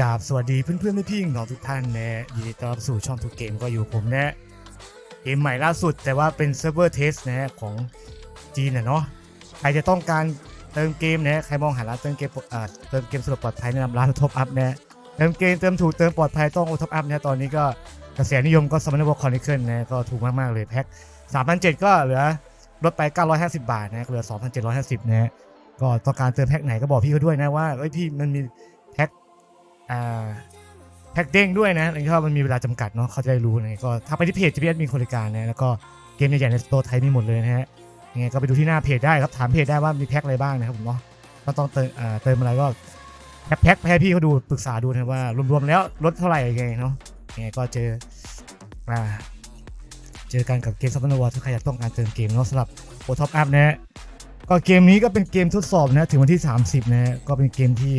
กราบสวัสดีเพื่อนๆพี่ๆน้องทุกท่านนะยินดีต้อนรับสู่ช่องทุกเกมก็อยู่ผมนะเกมใหม่ล่าสุดแต่ว่าเป็นเซิร์ฟเวอร์เทสนะของจีนนะเนาะใครจะต้องการเติมเกมนะใครมองหาร้านเติมเกมเติมเกมสะดวกปลอดภัยแนะนำร้านท็อปอัพนะเติมเกมเติมถูกเติมปลอดภัยต้องโอท็อปอัพนะตอนนี้ก็กระแสนิยมก็สมัยวอลคอนเนคเคิลนะก็ถูกมากๆเลยแพ็ค3,700ก็เหลือลดไป 950 บาทนะเหลือ 2,750นะก็ต้องการเติมแพ็คไหนก็บอกพี่เขาด้วยนะว่าเอ้ยพี่มันมี แพ็กเด้งด้วยนะแล้วก็มันมีเวลาจำกัดเนาะเขาจะได้รู้นะก็ถ้าไปที่เพจจะพีเอสมีคนบริการนะแล้วก็เกมใหญ่ๆในสโตร์ไทยมีหมดเลยนะฮะยังไงก็ไปดูที่หน้าเพจได้ครับถามเพจได้ว่ามีแพ็คอะไรบ้างนะครับผมเนาะก็ต้องเติมอ่าเติมอะไรก็แพ็คแพ็คให้พี่เขาดูปรึกษาดูนะว่ารวมๆแล้วลดเท่าไหร่ยังไงเนาะยังไงก็เจออ่าเจอกันกับเกมซับเปอร์วอร์ถ้าใครอยากต้องการเติมเกมเนาะสำหรับโอท็อปอัพนะฮะก็เกมนี้ก็เป็นเกมทดสอบนะถึงวันที่ 30 นะฮะก็เป็นเกมที่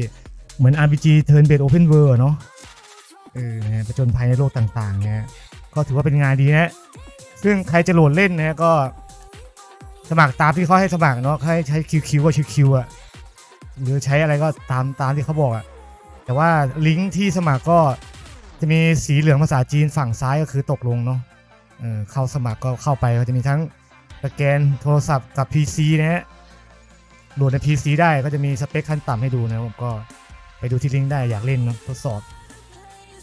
เหมือน RPG Turn Based Open World เนาะเออนะประจนภัยในโลกต่างๆนะก็ถือว่าเป็นงานดีนะซึ่งใครจะโหลดเล่นนะก็สมัครตามที่เขาให้สมัครเนาะให้ใช้ QQ ก็ QQ อะหรือใช้อะไรก็ตามตามที่เขาบอกอะแต่ว่าลิงก์ที่สมัครก็จะมีสีเหลืองภาษาจีนฝั่งซ้ายก็คือตกลงเนาะเออเข้าสมัครก็เข้าไปก็จะมีทั้งสแกนโทรศัพท์กับ PC นะฮะโหลดใน PC ได้ก็จะมีสเปคขั้นต่ำให้ดูนะผมก็ ไปดูที่ลิงก์ได้อยากเล่นเนอะทดสอบ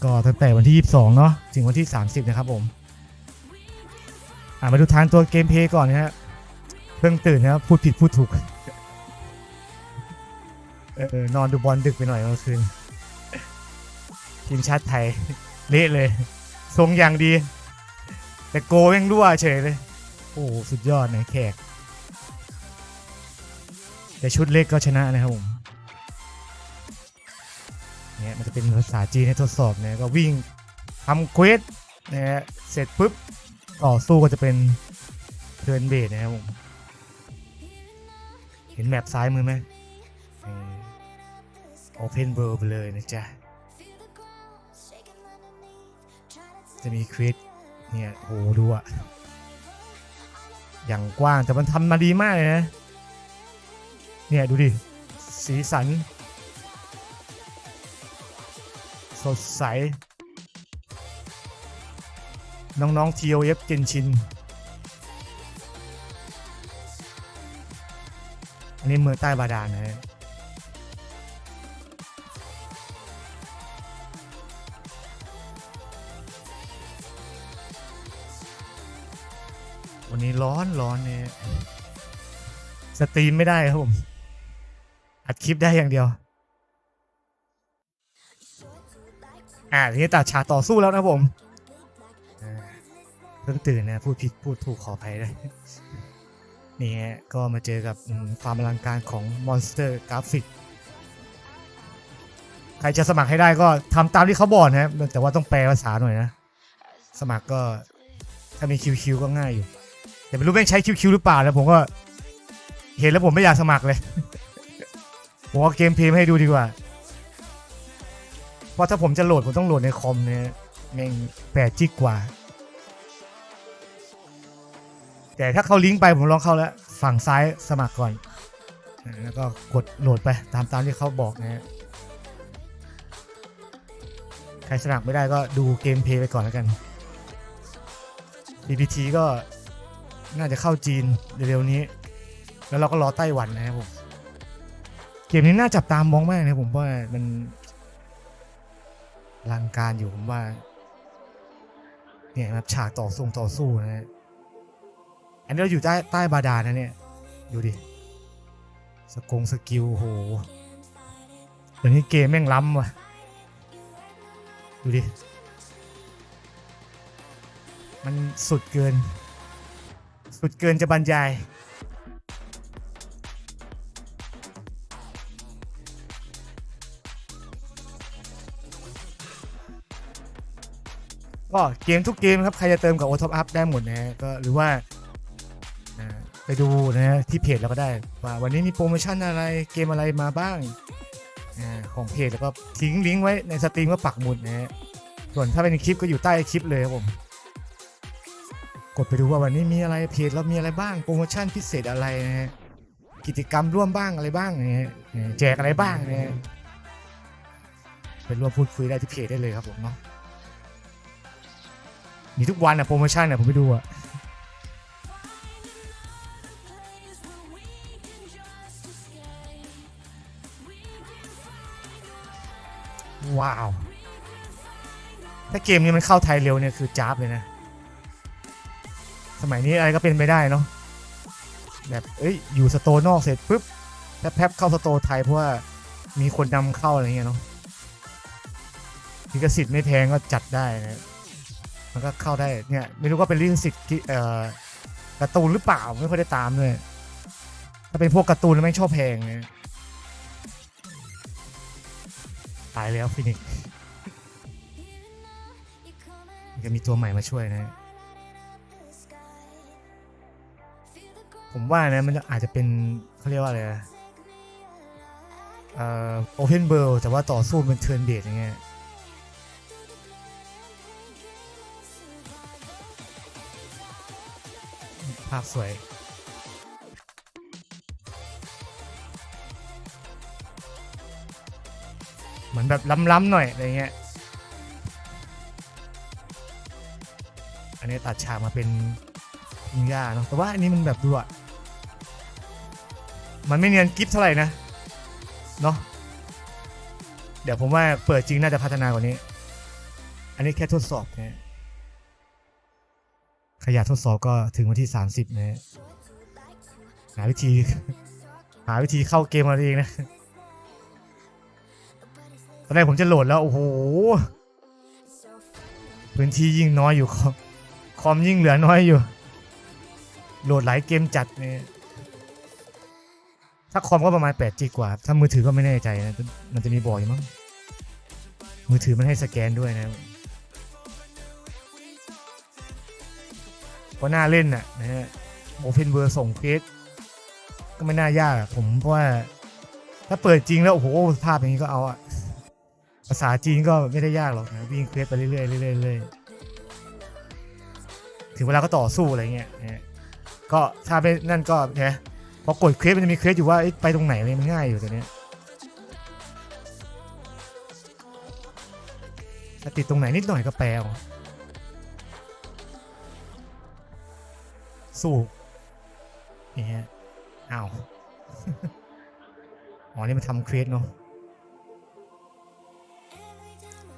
ก็ตั้งแต่วันที่ 22 เนาะถึงวันที่ 30 นะครับผมอ่ามาดูทางตัวเกมเพย์ก่อนนะฮะเพิ่งตื่นนะครับพูดผิดพูดถูกเออเออนอนดูบอลดึกไปหน่อยเมื่อคืนทีมชาติไทย เละเลย ทรงอย่างดี แต่โกแม่งรั่วเฉยเลย โอ้สุดยอดนะแขก แต่ชุดเล็กก็ชนะนะครับผม เนี่ยมันจะเป็นภาษาจีนให้ทดสอบเนี่ยก็วิ่งทำเควสนะฮะเสร็จปุ๊บต่อสู้ก็จะเป็นเทิร์นเบสนะครับผมเห็นแมปซ้ายมือไหมโอเพนเวิร์ไปเลยนะจ๊ะ จะมีเควสเนี่ยโหดูอะอย่างกว้างแต่มันทำมาดีมากเลยนะ เนี่ย ดูดิ สีสัน สดใส น้องๆ TOF เกนชิน อันนี้เมืองใต้บาดาลนะฮะวันนี้ร้อนร้อนเนี่ยสตรีมไม่ได้ครับผม อัดคลิปได้อย่างเดียว อ่าทีนี้ตัดฉากต่อสู้แล้วนะผมเพิ่งตื่นนะพูดผิดพูดถูกขออภัยด้วยนี่ฮะก็มาเจอกับความอลังการของ Monster Graphic ใครจะสมัครให้ได้ก็ทำตามที่เขาบอกนะแต่ว่าต้องแปลภาษาหน่อยนะ สมัครก็ถ้ามี QQ ก็ง่ายอยู่ แต่ไม่รู้แม่งใช้ QQ หรือเปล่าแล้วผมก็เห็นแล้วผมไม่อยากสมัครเลย ผมเอาเกมเพลย์ให้ดูดีกว่า เพราะถ้าผมจะโหลดผมต้องโหลดในคอมเนี่ยแม่งแปดจิกกว่า แต่ถ้าเขาลิงก์ไปผมลองเข้าแล้ว ฝั่งซ้ายสมัครก่อน แล้วก็กดโหลดไปตามตามที่เขาบอกนะฮะใครสมัครไม่ได้ก็ดูเกมเพลย์ไปก่อนแล้วกัน PPT ก็น่าจะเข้าจีนเร็วๆนี้ แล้วเราก็รอไต้หวันนะครับผม เกมนี้น่าจับตามมองมากนะผมว่ามัน ลังการอยู่ผมว่า เนี่ยครับฉากต่อสู้ต่อสู้นะฮะอันนี้เราอยู่ใต้ใต้บาดาลนะเนี่ย ดูดิ สกงสกิลโหเดี๋ยวนี้เกมแม่งล้ำว่ะ ดูดิ มันสุดเกิน สุดเกินจะบรรยาย ก็เกมทุกเกมครับ ใครจะเติมกับ o t o p Up ได้หมดนะก็หรือว่าไปดูนะฮะที่เพจเราก็ได้ ว่าวันนี้มีโปรโมชั่นอะไรเกมอะไรมาบ้างอของเพจแล้วก็ทิ้งลิงก์ไว้ในสตรีมก็ปักหมุดนะฮะส่วนถ้าเป็นคลิปก็อยู่ใต้คลิปเลยครับผม กดไปดูว่าวันนี้มีอะไรเพจเรามีอะไรบ้างโปรโมชั่นพิเศษอะไรนะฮะกิจกรรมร่วมบ้างอะไรบ้างนะฮะแจกอะไรบ้างนะฮะเป็นร่วมพูดคุยได้ที่เพจได้เลยครับผมเนาะ มีทุกวันอะโปรโมชั่นอะผมไปดูอะว้าว ถ้าเกมนี้มันเข้าไทยเร็วเนี่ยคือจ้าบเลยนะ สมัยนี้อะไรก็เป็นไปได้เนาะ แบบเอ้ย อยู่สโตนอกเสร็จปุ๊บแป๊บๆเข้าสโตไทยเพราะว่ามีคนนำเข้าอะไรเงี้ยเนาะลิขสิทธิ์ไม่แพงก็จัดได้นะ มันก็เข้าได้เนี่ยไม่รู้ว่าเป็นลิขสิทธิ์ที่เอ่อการ์ตูนหรือเปล่าไม่ค่อยได้ตามเลยถ้าเป็นพวกการ์ตูนไม่ชอบแพงเนี่ยตายแล้วฟินิกจะมีตัวใหม่มาช่วยนะ ผมว่านะมันอาจจะเป็นเขาเรียกว่าอะไรนะเอ่อโอเพนเบิลแต่ว่าต่อสู้เป็นเทิร์นเบสอย่างเงี้ย ภาพสวย เหมือนแบบล้ำๆหน่อยอะไรเงี้ย อันนี้ตัดฉากมาเป็นยิงย่าเนาะแต่ว่าอันนี้มันแบบดูอะมันไม่เนียนกิฟเท่าไหร่นะ เนาะเดี๋ยวผมว่าเปิดจริงน่าจะพัฒนากว่านี้ อันนี้แค่ทดสอบนะ ขยะทดสอบก็ถึงวันที่ 30 นะฮะหาวิธี หาวิธีเข้าเกมมาเองนะตอนแรกผมจะโหลดแล้ว โอ้โห พื้นที่ยิ่งน้อยอยู่คอมคอมยิ่งเหลือน้อยอยู่ โหลดหลายเกมจัดเนี่ยถ้าคอมก็ประมาณ8 g กว่า ถ้ามือถือก็ไม่แน่ใจนะ มันจะมีบอกอยมั้ง มือถือมันให้สแกนด้วยนะ ก็น่าเล่นน่ะนะฮะโอเพนเวอร์ส่งเฟสก็ไม่น่ายากผมเพราะว่า ถ้าเปิดจริงแล้ว โอ้โห ภาพอย่างนี้ก็เอาอะภาษาจีนก็ไม่ได้ยากหรอกนะวิ่งเควสไปเรื่อยๆเรื่อยๆถึงเวลาก็ต่อสู้อะไรเงี้ยนะฮะก็ถ้าเป็นนั่นก็นะพอกดเควสมันจะมีเควสอยู่ว่าไปตรงไหนเลยมันง่ายอยู่ตัวเนี้ยถ้าติดตรงไหนนิดหน่อยก็แปลเอา สู้นี่ฮะอ้าวอ๋อนี่มันทำเควสเนาะ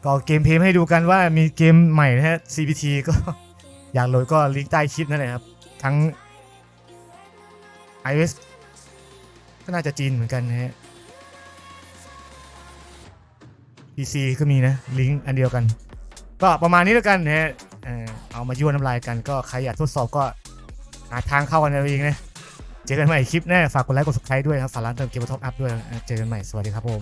ก็เกมเพลย์ให้ดูกันว่ามีเกมใหม่นะฮะ CPT ก็อยากโหลดก็ลิงก์ใต้คลิปนั่นแหละครับ ทั้ง iOS ก็น่าจะจีนเหมือนกันนะฮะ PC ก็มีนะ ลิงก์อันเดียวกัน ก็ประมาณนี้แล้วกันนะฮะเอ่อเอามายั่วน้ำลายกันก็ใครอยากทดสอบก็ หาทางเข้ากันเอาเองนะ เจอกันใหม่คลิปหน้า ฝากกดไลค์กดซับสไครต์ด้วยครับ ฝากร้านเติมเกมท็อปอัพด้วยนะเจอกันใหม่ สวัสดีครับผม